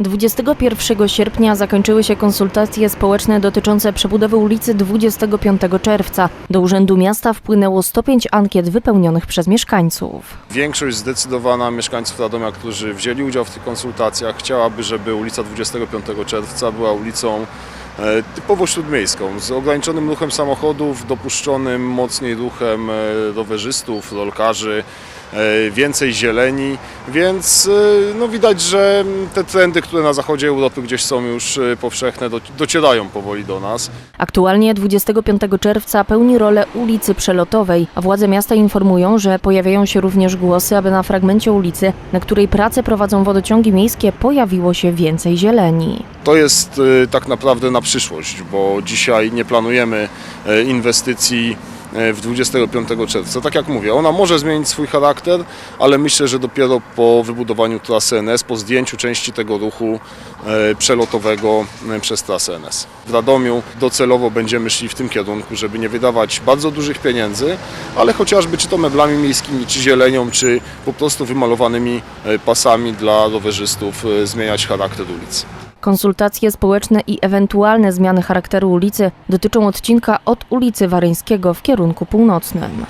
21 sierpnia zakończyły się konsultacje społeczne dotyczące przebudowy ulicy 25 czerwca. Do Urzędu Miasta wpłynęło 105 ankiet wypełnionych przez mieszkańców. Większość zdecydowana mieszkańców Radomia, którzy wzięli udział w tych konsultacjach, chciałaby, żeby ulica 25 czerwca była ulicą e, typowo śródmiejską, z ograniczonym ruchem samochodów, dopuszczonym mocniej ruchem e, rowerzystów, rolkarzy, więcej zieleni, więc e, no widać, że te trendy, które na zachodzie Europy gdzieś są już e, powszechne, do- docierają powoli do nas. Aktualnie 25 czerwca pełni rolę ulicy Przelotowej, a władze miasta informują, że pojawiają się również głosy, aby na fragmencie ulicy, na której pracę prowadzą wodociągi miejskie, pojawiło się więcej zieleni. To jest tak naprawdę na przyszłość, bo dzisiaj nie planujemy e, inwestycji e, w 25 czerwca. Tak jak mówię, ona może zmienić swój charakter, ale myślę, że dopiero po wybudowaniu trasy NS, po zdjęciu części tego ruchu e, przelotowego e, przez trasę NS. W Radomiu docelowo będziemy szli w tym kierunku, żeby nie wydawać bardzo dużych pieniędzy, ale chociażby czy to meblami miejskimi, czy zielenią, czy po prostu wymalowanymi e, pasami dla rowerzystów e, zmieniać charakter ulicy. Konsultacje społeczne i ewentualne zmiany charakteru ulicy dotyczą odcinka od ulicy Waryńskiego w kierunku północnym.